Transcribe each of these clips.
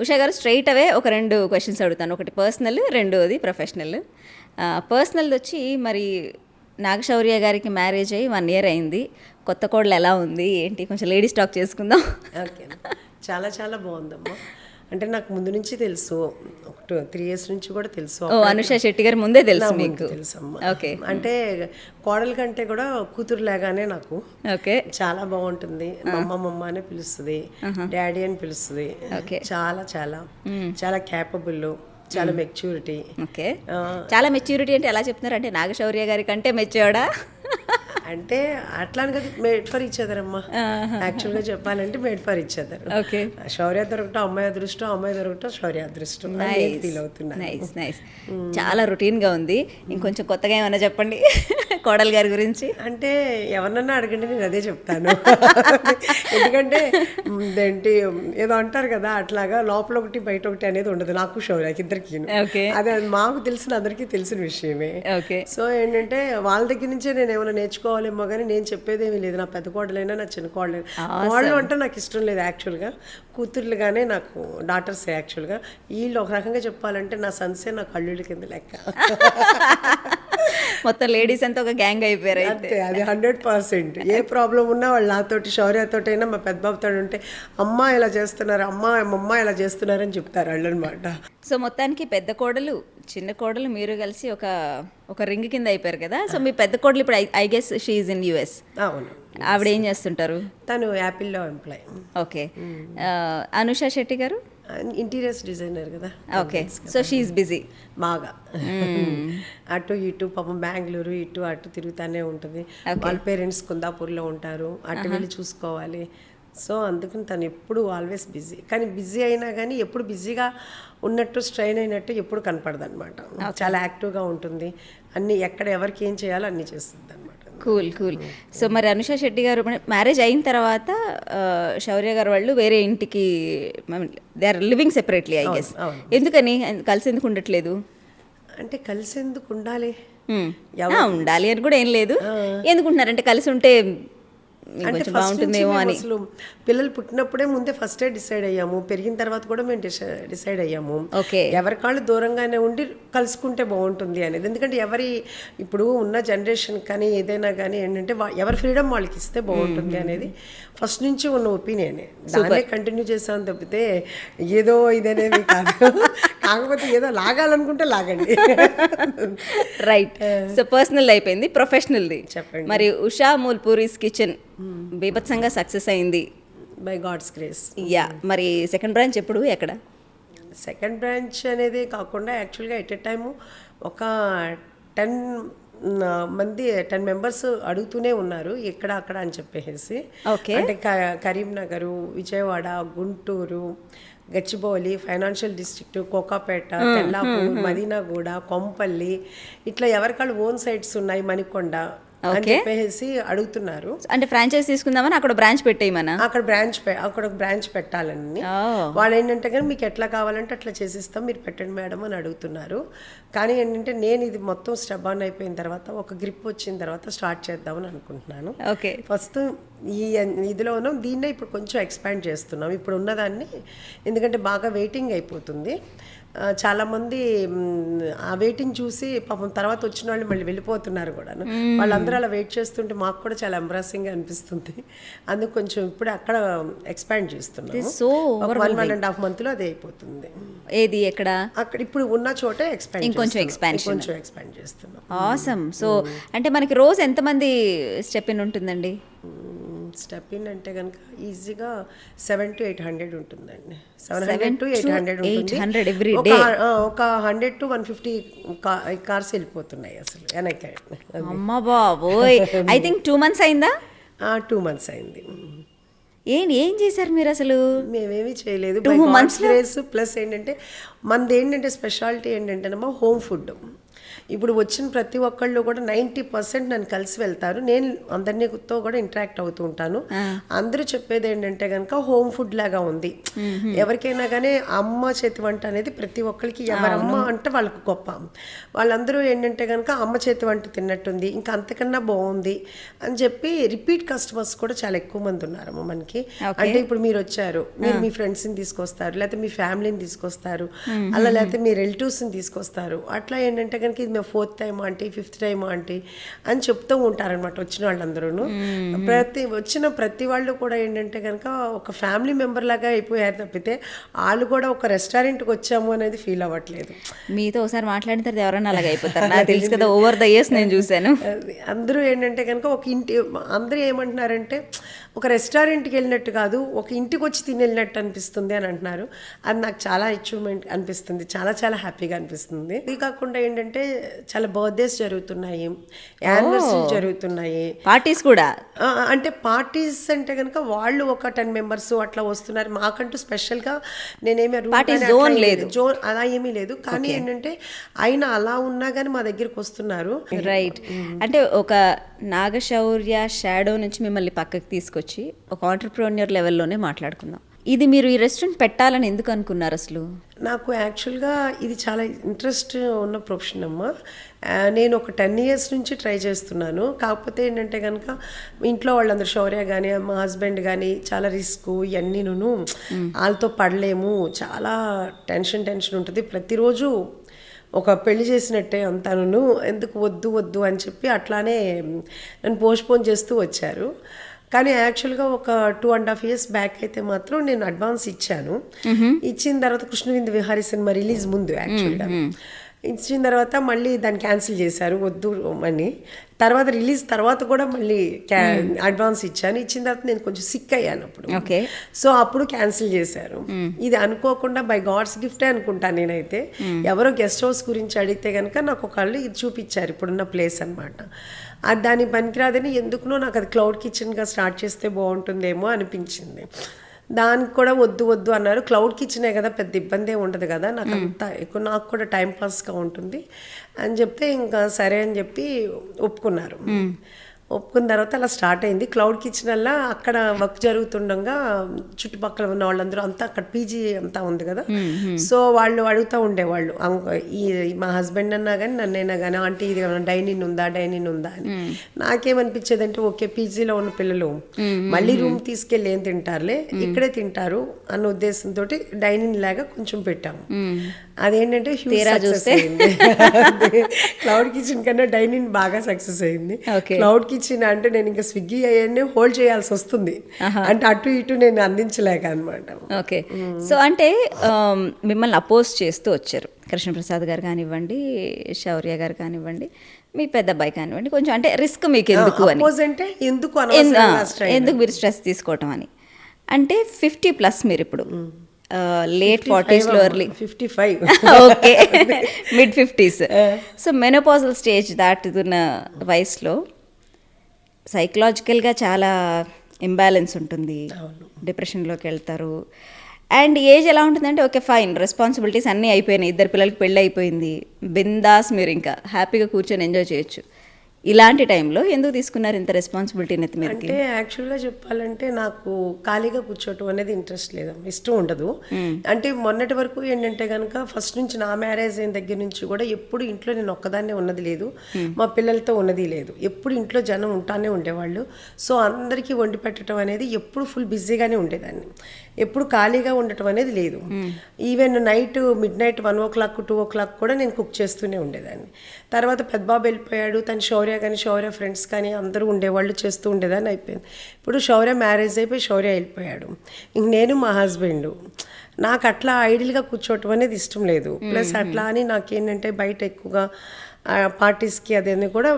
ఉషా గారు స్ట్రైట్ అవే ఒక రెండు క్వశ్చన్స్ అడుగుతాను. ఒకటి పర్సనల్ రెండోది ప్రొఫెషనల్ పర్సనల్ వచ్చి మరి నాగశౌర్య గారికి మ్యారేజ్ అయ్యి వన్ ఇయర్ అయింది. కొత్త కోడలు ఎలా ఉంది? ఏంటి? కొంచెం లేడీస్ టాక్ చేసుకుందాం. ఓకే చాలా చాలా బాగుందమ్మా. అంటే నాకు ముందు నుంచి తెలుసు. ఒక టూ త్రీ ఇయర్స్ నుంచి కూడా తెలుసు. అనుష శెట్టి గారు ముందే తెలుసు మీకు. ఓకే. అంటే కోడల కంటే కూడా కూతురు లాగానే నాకు ఓకే. చాలా బాగుంటుంది. మమ్మ మమ్మ అని పిలుస్తుంది. డాడీ అని పిలుస్తుంది. చాలా చాలా. చాలా క్యాపబుల్ చాలా మెచ్యూరిటీ ఓకే. చాలా మెచ్యూరిటీ అంటే ఎలా చెప్తున్నారు? అంటే నాగశౌర్య గారి కంటే మెచ్యూర్డా అంటే అట్లా కదా మేడ్ ఫర్ ఇచ్ అదర్ అమ్మా. యాక్చువల్గా చెప్పాలంటే made for each other okay. Shaurya దొరకటం అమ్మాయి అదృష్టం అమ్మాయి దొరకటం శౌర్య అదృష్టం ఫీల్ అవుతున్నా నైస్ నైస్ చాలా రొటీన్గా ఉంది. ఇంకొంచెం కొత్తగా ఏమైనా చెప్పండి? కోడలు గారి గురించి? అంటే ఎవరినన్నా అడగండి నేను అదే చెప్తాను. ఎందుకంటే ఏంటి ఏదో అంటారు కదా అట్లాగా లోపల ఒకటి బయట ఒకటి అనేది ఉండదు. నాకు శౌర్యకి ఇద్దరికి ఓకే. అదే మాకు తెలిసిన అందరికీ తెలిసిన విషయమే. ఓకే. సో ఏంటంటే వాళ్ళ దగ్గర నుంచే నేను ఏమైనా నేర్చుకోవాలేమో కానీ నేను చెప్పేదేమీ లేదు. నా పెద్ద కోడలైనా నా చిన్న కోడలైనా. కోడలు అంటే నాకు ఇష్టం లేదు యాక్చువల్గా కూతుర్లుగానే నాకు డాటర్స్ యాక్చువల్గా వీళ్ళు ఒక రకంగా చెప్పాలంటే నా సన్సే నా కళ్ళుళ్ళ కింద లెక్క. మొత్తం లేడీస్ అంతా ఒక గ్యాంగ్ అయిపోయారు అయితే. అది హండ్రెడ్ పర్సెంట్ ఏ ప్రాబ్లం ఉన్నా వాళ్ళు నాతోటి అయినా మా పెద్ద బాబుతో ఉంటే అమ్మ ఇలా చేస్తున్నారు అమ్మ అమ్మ ఇలా చేస్తున్నారని చెప్తారు వాళ్ళు అనమాట సో మొత్తానికి పెద్ద కోడలు చిన్న కోడలు మీరు కలిసి ఒక ఒక రింగ్ కింద అయిపోయారు కదా? సో మీ పెద్ద కోడలు ఇప్పుడు I guess she's in US అవును. ఆవిడ ఏం చేస్తుంటారు? తను యాపిల్లో employee. Okay. Anusha Shetty garu? Interiors designer కదా. ఓకే. సో షీఈ్ బిజీ బాగా. అటు ఇటు పాపం బెంగళూరు ఇటు అటు తిరుగుతానే ఉంటుంది. వాళ్ళ పేరెంట్స్ కుందాపూర్లో ఉంటారు. అటు వెళ్ళి చూసుకోవాలి. సో అందుకని తను ఎప్పుడు ఆల్వేస్ బిజీ కానీ బిజీ అయినా కానీ ఎప్పుడు బిజీగా ఉన్నట్టు స్ట్రైన్ అయినట్టు ఎప్పుడు కనపడదు అనమాట చాలా యాక్టివ్గా ఉంటుంది. అన్ని ఎక్కడ ఎవరికి ఏం చేయాలో అన్ని చేస్తుంది అనమాట కూల్. కూల్ సో మరి అనుష శెట్టి గారు మ్యారేజ్ అయిన తర్వాత శౌర్య గారు వాళ్ళు వేరే ఇంటికి they are living separately I guess ఎందుకని? కలిసి ఎందుకు ఉండట్లేదు? అంటే కలిసేందుకు ఉండాలి? Hmm. ఉండాలి అని కూడా ఏం లేదు. ఎందుకుంటున్నారంటే కలిసి ఉంటే బాగుంటుందేమో అని. అసలు పిల్లలు పుట్టినప్పుడే ముందే ఫస్టే డిసైడ్ అయ్యాము. పెరిగిన తర్వాత కూడా మేము డిసైడ్ అయ్యాము. ఓకే. ఎవరి కాళ్ళు దూరంగానే ఉండి కలుసుకుంటే బాగుంటుంది అనేది. ఎందుకంటే ఎవరి ఇప్పుడు ఉన్న జనరేషన్ కానీ ఏదైనా కానీ ఏంటంటే ఎవరి ఫ్రీడమ్ వాళ్ళకి ఇస్తే బాగుంటుంది అనేది ఫస్ట్ నుంచి ఉన్న ఒపీనియనే దాన్నే కంటిన్యూ చేసాం తప్పితే ఏదో ఇదనేది కాదు. కాకపోతే ఏదో లాగాలనుకుంటే లాగండి. రైట్ సో పర్సనల్ అయిపోయింది ప్రొఫెషనల్ది చెప్పండి. మరి ఉషా మూల్పూరీస్ కిచెన్ బీభత్సంగా సక్సెస్ అయింది. బై గాడ్స్ గ్రేస్ యా మరి సెకండ్ బ్రాంచ్ ఎప్పుడు? ఎక్కడ? సెకండ్ బ్రాంచ్ అనేది కాకుండా యాక్చువల్గా ఎట్ ఎ టైము ఒక టెన్ మంది టెన్ మెంబర్స్ అడుగుతూనే ఉన్నారు. ఎక్కడ అక్కడ అని చెప్పేసి. ఓకే. అంటే క- కరీంనగరు విజయవాడ గుంటూరు గచ్చిబౌలి ఫైనాన్షియల్ డిస్ట్రిక్ట్ కోకాపేట తెల్లాపూర్ మదీనాగూడ కొంపల్లి ఇట్లా ఎవరికాళ్ళు ఓన్ సైట్స్ ఉన్నాయి మణికొండ అని చెప్పేసి అడుగుతున్నారు. అంటే ఫ్రాంచైజ్ తీసుకుందామని అక్కడ బ్రాంచ్ పెట్టేయమనా? అక్కడ బ్రాంచ్ అక్కడ ఒక బ్రాంచ్ పెట్టాలని వాళ్ళు ఏంటంటే కానీ మీకు ఎట్లా కావాలంటే అట్లా చేసిస్తాం మీరు పెట్టండి మేడం అని అడుగుతున్నారు. కానీ ఏంటంటే నేను ఇది మొత్తం స్టెప్ ఆన్ అయిపోయిన తర్వాత ఒక గ్రిప్ వచ్చిన తర్వాత స్టార్ట్ చేద్దామని అనుకుంటున్నాను. ఓకే ఫస్ట్ ఈ ఇదిలో ఉన్నాం దీన్నే ఇప్పుడు కొంచెం ఎక్స్పాండ్ చేస్తున్నాం. ఇప్పుడు ఉన్నదాన్ని ఎందుకంటే బాగా వెయిటింగ్ అయిపోతుంది. చాలామంది ఆ వెయిటింగ్ చూసి పాపం తర్వాత వచ్చిన వాళ్ళు మళ్ళీ వెళ్ళిపోతున్నారు కూడా వాళ్ళందరూ అలా వెయిట్ చేస్తుంటే మాకు కూడా చాలా ఎంబ్రాసింగ్ అనిపిస్తుంది. అందుకు కొంచెం ఇప్పుడు అక్కడ ఎక్స్పాండ్ చేస్తున్నాం so one one and half మంత్లో అది అయిపోతుంది. ఏది ఎక్కడ? అక్కడ ఇప్పుడు ఉన్న చోటే ఎక్స్పాండ్ ఇంకొంచెం expansion. కొంచెం ఎక్స్పాండ్ చేస్తున్నాం. ఆసమ్ సో అంటే మనకి రోజు ఎంతమంది స్టెప్ ఇన్ ఉంటుందండి? స్టెప్ ఇన్ అంటే కనుక ఈజీగా సెవెన్ టు ఎయిట్ హండ్రెడ్ ఉంటుందండి. Seven hundred to eight hundred 800 every ఒక hundred to one fifty cars వెళ్ళిపోతున్నాయి అసలు వెనక్కి అమ్మ బాబోయ్. ఐ థింక్ టూ మంత్స్ అయిందా? టూ మంత్స్ అయింది. ఏం ఏం చేశారు మీరు అసలు? మేమేమీ చేయలేదు. Months రేస్ ప్లస్ ఏంటంటే మనది ఏంటంటే స్పెషాలిటీ ఏంటంటేనమ్మా హోమ్ ఫుడ్ ఇప్పుడు వచ్చిన ప్రతి ఒక్కళ్ళు కూడా నైంటీ పర్సెంట్ నన్ను కలిసి వెళ్తారు. నేను అందరితో కూడా ఇంటరాక్ట్ అవుతూ ఉంటాను. అందరూ చెప్పేది ఏంటంటే కనుక హోమ్ ఫుడ్ లాగా ఉంది. ఎవరికైనా కానీ అమ్మ చేతి వంట అనేది ప్రతి ఒక్కరికి ఎవరమ్మ అంటే వాళ్ళకు గొప్ప. వాళ్ళందరూ ఏంటంటే కనుక అమ్మ చేతి వంట తిన్నట్టుంది. ఇంకా అంతకన్నా బాగుంది అని చెప్పి రిపీట్ కస్టమర్స్ కూడా చాలా ఎక్కువ మంది ఉన్నారమ్మ మనకి. అంటే ఇప్పుడు మీరు వచ్చారు. మీరు మీ ఫ్రెండ్స్ని తీసుకొస్తారు. లేకపోతే మీ ఫ్యామిలీని తీసుకొస్తారు. అలా లేకపోతే మీ రిలేటివ్స్ని తీసుకొస్తారు. అట్లా ఏంటంటే కనుక ఇది మేము fourth time aunty fifth time aunty అని చెప్తూ ఉంటారనమాట వచ్చిన వాళ్ళందరూ ప్రతి వచ్చిన ప్రతి వాళ్ళు కూడా ఏంటంటే కనుక ఒక ఫ్యామిలీ మెంబర్ లాగా అయిపోయారు తప్పితే వాళ్ళు కూడా ఒక రెస్టారెంట్కి వచ్చాము అనేది ఫీల్ అవ్వట్లేదు. మీతో ఒకసారి మాట్లాడిన తర్వాత ఎవరన్నా అలాగ అయిపోతారు. నాకు తెలుసు కదా ఓవర్ ద ఇయర్స్ నేను చూశాను. అది అందరూ ఏంటంటే కనుక ఒక ఇంటి అందరూ ఏమంటున్నారంటే ఒక రెస్టారెంట్కి వెళ్ళినట్టు కాదు ఒక ఇంటికి వచ్చి తిని వెళ్ళినట్టు అనిపిస్తుంది అని అంటున్నారు. అది నాకు చాలా అచీవ్మెంట్ అనిపిస్తుంది చాలా చాలా హ్యాపీగా అనిపిస్తుంది. ఇది కాకుండా ఏంటంటే చాలా బర్త్డేస్ జరుగుతున్నాయి యానివర్సరీ జరుగుతున్నాయి. పార్టీస్ కూడా? అంటే పార్టీస్ అంటే కనుక వాళ్ళు ఒక టెన్ మెంబర్స్ అట్లా వస్తున్నారు. మాకంటూ స్పెషల్గా నేనేమి ఏమీ లేదు. జోన్ అలా ఏమీ లేదు. కానీ ఏంటంటే అయినా అలా ఉన్నా కానీ మా దగ్గరికి వస్తున్నారు. రైట్ అంటే ఒక నాగశౌర్య షాడో నుంచి మిమ్మల్ని పక్కకి తీసుకొచ్చి ఒక ఆంటర్ప్రోనియర్ లెవెల్లోనే మాట్లాడుకుందాం. ఇది మీరు ఈ రెస్టారెంట్ పెట్టాలని ఎందుకు అనుకున్నారు అసలు? నాకు యాక్చువల్గా ఇది చాలా ఇంట్రెస్ట్ ఉన్న ప్రొఫెషన్ అమ్మ. నేను ఒక టెన్ ఇయర్స్ నుంచి ట్రై చేస్తున్నాను. కాకపోతే ఏంటంటే కనుక ఇంట్లో వాళ్ళందరూ శౌర్య కానీ మా హస్బెండ్ కానీ చాలా రిస్క్ ఇవన్నీను వాళ్ళతో పడలేము. చాలా టెన్షన్ టెన్షన్ ఉంటుంది. ప్రతిరోజు ఒక పెళ్ళి చేసినట్టే అంతాను ఎందుకు వద్దు వద్దు అని చెప్పి అట్లానే నన్ను పోస్ట్పోన్ చేస్తూ వచ్చారు. కానీ యాక్చువల్గా ఒక two and half years back అయితే మాత్రం నేను అడ్వాన్స్ ఇచ్చాను. ఇచ్చిన తర్వాత కృష్ణవింద విహారీ సినిమా రిలీజ్ ముందు యాక్చువల్గా ఇచ్చిన తర్వాత మళ్ళీ దాన్ని క్యాన్సిల్ చేశారు వద్దు అని. తర్వాత రిలీజ్ తర్వాత కూడా మళ్ళీ క్యా అడ్వాన్స్ ఇచ్చాను. ఇచ్చిన తర్వాత నేను కొంచెం సిక్ అయ్యాను అప్పుడు. ఓకే. సో అప్పుడు క్యాన్సిల్ చేశారు. ఇది అనుకోకుండా బై గాడ్స్ గిఫ్టే అనుకుంటాను నేనైతే. ఎవరో గెస్ట్ హౌస్ గురించి అడిగితే కనుక నాకు ఒకళ్ళు ఇది చూపించారు ఇప్పుడున్న ప్లేస్ అనమాట అది దాని పనికిరాదని ఎందుకునో నాకు అది క్లౌడ్ కిచెన్గా స్టార్ట్ చేస్తే బాగుంటుందేమో అనిపించింది. దానికి కూడా వద్దు వద్దు అన్నారు. క్లౌడ్ కిచెనే కదా పెద్ద ఇబ్బంది ఉండదు కదా. నాకు అంత ఎక్కువ నాకు కూడా టైం పాస్గా ఉంటుంది. అని చెప్తే ఇంకా సరే అని చెప్పి ఒప్పుకున్నారు. ఒప్పుకున్న తర్వాత అలా స్టార్ట్ అయింది. క్లౌడ్ కిచెన్ వల్ల అక్కడ వర్క్ జరుగుతుండగా చుట్టుపక్కల ఉన్న వాళ్ళందరూ అంతా అక్కడ పీజీ అంతా ఉంది కదా. సో వాళ్ళు అడుగుతూ ఉండేవాళ్ళు. ఈ మా హస్బెండ్ అన్నా కానీ నన్నైనా కానీ ఆంటీ ఇది డైనింగ్ ఉందా? డైనింగ్ ఉందా? అని. నాకేమనిపించేది అంటే ఓకే పీజీలో ఉన్న పిల్లలు మళ్ళీ రూమ్ తీసుకెళ్ళి ఏం తింటారులే? ఇక్కడే తింటారు అన్న ఉద్దేశంతో డైనింగ్ లాగా కొంచెం పెట్టాము. అదేంటంటే క్లౌడ్ కిచెన్ కన్నా డైనింగ్ బాగా సక్సెస్ అయింది. క్లౌడ్ కిచెన్ అంటే నేను ఇంకా స్విగ్గీ అవన్నీ హోల్డ్ చేయాల్సి వస్తుంది. అంటే అటు ఇటు నేను అందించలేక అనమాట ఓకే. సో అంటే మిమ్మల్ని అపోజ్ చేస్తూ వచ్చారు. కృష్ణప్రసాద్ గారు కానివ్వండి శౌర్య గారు కానివ్వండి మీ పెద్ద అబ్బాయి కానివ్వండి కొంచెం అంటే రిస్క్ మీకు ఎందుకు అని. అంటే ఎందుకు? ఎందుకు మీరు స్ట్రెస్ తీసుకోవటం అని. అంటే ఫిఫ్టీ ప్లస్ మీరు ఇప్పుడు. Late ఫార్టీస్లో early fifty five okay. Mid fifties so menopausal stage దాటుతున్న వయసులో సైకలాజికల్గా చాలా ఇంబ్యాలెన్స్ ఉంటుంది. డిప్రెషన్లోకి వెళ్తారు. అండ్ ఏజ్ ఎలా ఉంటుందంటే ఓకే ఫైన్ రెస్పాన్సిబిలిటీస్ అన్నీ అయిపోయినాయి. ఇద్దరు పిల్లలకి పెళ్ళి అయిపోయింది. బిందాస్ మీరు ఇంకా హ్యాపీగా కూర్చొని ఎంజాయ్ చేయొచ్చు. ఇలాంటి టైంలో ఎందుకు తీసుకున్నారు ఇంత రెస్పాన్సిబిలిటీ నెత్తి మీదకి? అంటే యాక్చువల్గా చెప్పాలంటే నాకు ఖాళీగా కూర్చోవటం అనేది ఇంట్రెస్ట్ లేదు. ఇష్టం ఉండదు. అంటే మొన్నటి వరకు ఏంటంటే కనుక ఫస్ట్ నుంచి నా మ్యారేజ్ అయిన దగ్గర నుంచి కూడా ఎప్పుడు ఇంట్లో నేను ఒక్కదాన్నే ఉన్నది లేదు. మా పిల్లలతో ఉన్నది లేదు. ఎప్పుడు ఇంట్లో జనం ఉంటానే ఉండేవాళ్ళు. సో అందరికీ వండి పెట్టడం అనేది ఎప్పుడు ఫుల్ బిజీగానే ఉండేదాన్ని. ఎప్పుడు ఖాళీగా ఉండటం అనేది లేదు. Even night midnight one o'clock two o'clock కూడా నేను కుక్ చేస్తూనే ఉండేదాన్ని. తర్వాత పెద్దబాబు వెళ్ళిపోయాడు. తను శౌర్య కానీ శౌర్య ఫ్రెండ్స్ కానీ అందరూ ఉండేవాళ్ళు చేస్తూ ఉండేదాన్ని అయిపోయింది. ఇప్పుడు శౌర్య మ్యారేజ్ అయిపోయి శౌర్య వెళ్ళిపోయాడు. ఇంక నేను మా హస్బెండ్ నాకు అట్లా ఐడియల్గా కూర్చోవటం అనేది ఇష్టం లేదు. ప్లస్ అట్లా అని నాకేంటంటే బయట ఎక్కువగా పార్టీస్కి అదేని కూడా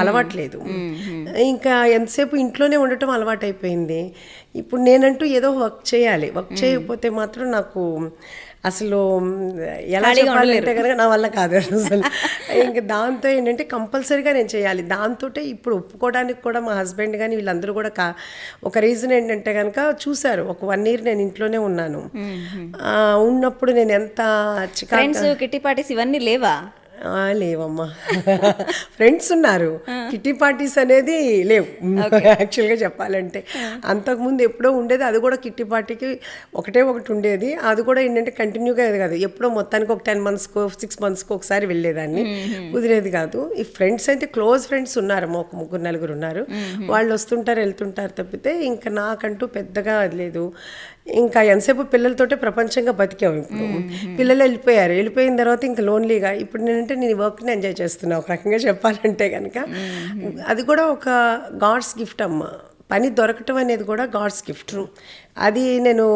అలవాట్లేదు ఇంకా ఎంతసేపు ఇంట్లోనే ఉండటం అలవాటు అయిపోయింది ఇప్పుడు నేనంటూ ఏదో వర్క్ చేయాలి. వర్క్ చేయకపోతే మాత్రం నాకు అసలు ఎలా చెప్పాలంటే కనుక నా వల్ల కాదు అసలు. ఇంకా దాంతో ఏంటంటే కంపల్సరీగా నేను చేయాలి. దాంతో ఇప్పుడు ఒప్పుకోవడానికి కూడా మా హస్బెండ్ కానీ వీళ్ళందరూ కూడా కా ఒక రీజన్ ఏంటంటే కనుక చూశారు. ఒక వన్ ఇయర్ నేను ఇంట్లోనే ఉన్నాను. ఆ, ఉన్నప్పుడు నేను ఎంత చికా ఫ్రెండ్స్ కిట్టి పార్టీస్ ఇవన్నీ లేవా? లేవమ్మా. ఫ్రెండ్స్ ఉన్నారు. కిట్టి పార్టీస్ అనేది లేవు. యాక్చువల్గా చెప్పాలంటే. అంతకుముందు ఎప్పుడో ఉండేది అది కూడా కిట్టి పార్టీకి ఒకటే ఒకటి ఉండేది. అది కూడా ఏంటంటే కంటిన్యూగా అది కాదు. ఎప్పుడో మొత్తానికి ఒక టెన్ మంత్స్కో సిక్స్ మంత్స్కో ఒకసారి వెళ్ళేదాన్ని. కుదిరేది కాదు. ఈ ఫ్రెండ్స్ అయితే క్లోజ్ ఫ్రెండ్స్ ఉన్నారు. ఒక ముగ్గురు నలుగురు ఉన్నారు. వాళ్ళు వస్తుంటారు వెళ్తుంటారు తప్పితే ఇంకా నాకంటూ పెద్దగా అది లేదు. ఇంకా ఎంతసేపు పిల్లలతోటే ప్రపంచంగా బతికాం ఇప్పుడు. పిల్లలు వెళ్ళిపోయారు. వెళ్ళిపోయిన తర్వాత ఇంకా లోన్లీగా ఇప్పుడు నేనంటే నేను వర్క్ని ఎంజాయ్ చేస్తున్నా. ఒక రకంగా చెప్పాలంటే కనుక అది కూడా ఒక గాడ్స్ గిఫ్ట్ అమ్మ. పని దొరకటం అనేది కూడా గాడ్స్ గిఫ్ట్ అది నేను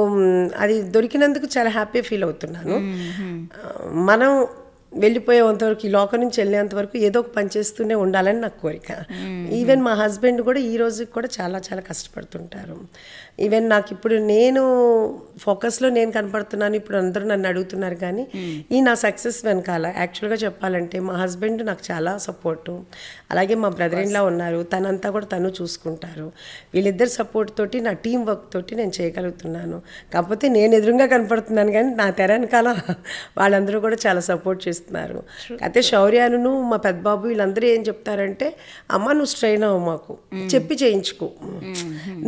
అది దొరికినందుకు చాలా హ్యాపీ ఫీల్ అవుతున్నాను. మనం వెళ్ళిపోయేంత వరకు ఈ లోకం నుంచి వెళ్ళేంత వరకు ఏదో ఒక పని చేస్తూనే ఉండాలని నాకు కోరిక. ఈవెన్ మా హస్బెండ్ కూడా ఈ రోజుకి కూడా చాలా చాలా కష్టపడుతుంటారు. ఈవెన్ నాకు ఇప్పుడు నేను ఫోకస్లో నేను కనపడుతున్నాను ఇప్పుడు అందరూ నన్ను అడుగుతున్నారు కానీ ఈ నా సక్సెస్ వెనకాల యాక్చువల్గా చెప్పాలంటే మా హస్బెండ్ నాకు చాలా సపోర్టు అలాగే మా బ్రదర్ ఇన్లా ఉన్నారు తనంతా కూడా తను చూసుకుంటారు. వీళ్ళిద్దరు సపోర్ట్ తోటి నా టీం వర్క్ తోటి నేను చేయగలుగుతున్నాను. కాకపోతే నేను ఎదురుగా కనపడుతున్నాను కానీ నా తెర వెనకాల వాళ్ళందరూ కూడా చాలా సపోర్ట్ చేస్తున్నారు. అయితే శౌర్యాను మా పెద్దబాబు వీళ్ళందరూ ఏం చెప్తారంటే అమ్మ నువ్వు స్ట్రెయిన్ అవ్వు మాకు. చెప్పి చేయించుకో.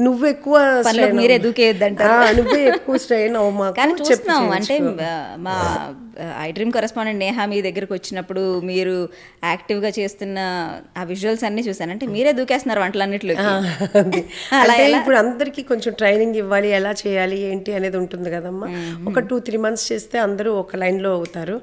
నువ్వు ఎక్కువ మీరే. దూకేయొద్దంటారు. నువ్వే ఎక్కువ స్ట్రెయిన్ కానీ చూస్తున్నాం. అంటే మా ఐ డ్రీమ్ కరెస్పాండెంట్ నేహా మీ దగ్గరకు వచ్చినప్పుడు మీరు యాక్టివ్గా చేస్తున్న ఆ విజువల్స్ అన్ని చూసాను అంటే మీరే దూకేస్తున్నారు వంటలన్నిటిలోకి. అది. అలా? ఇప్పుడు అందరికీ కొంచెం ట్రైనింగ్ ఇవ్వాలి. ఎలా చేయాలి? ఏంటి అనేది ఉంటుంది కదమ్మా. ఒక టూ త్రీ మంత్స్ చేస్తే అందరూ ఒక లైన్లో అవుతారు.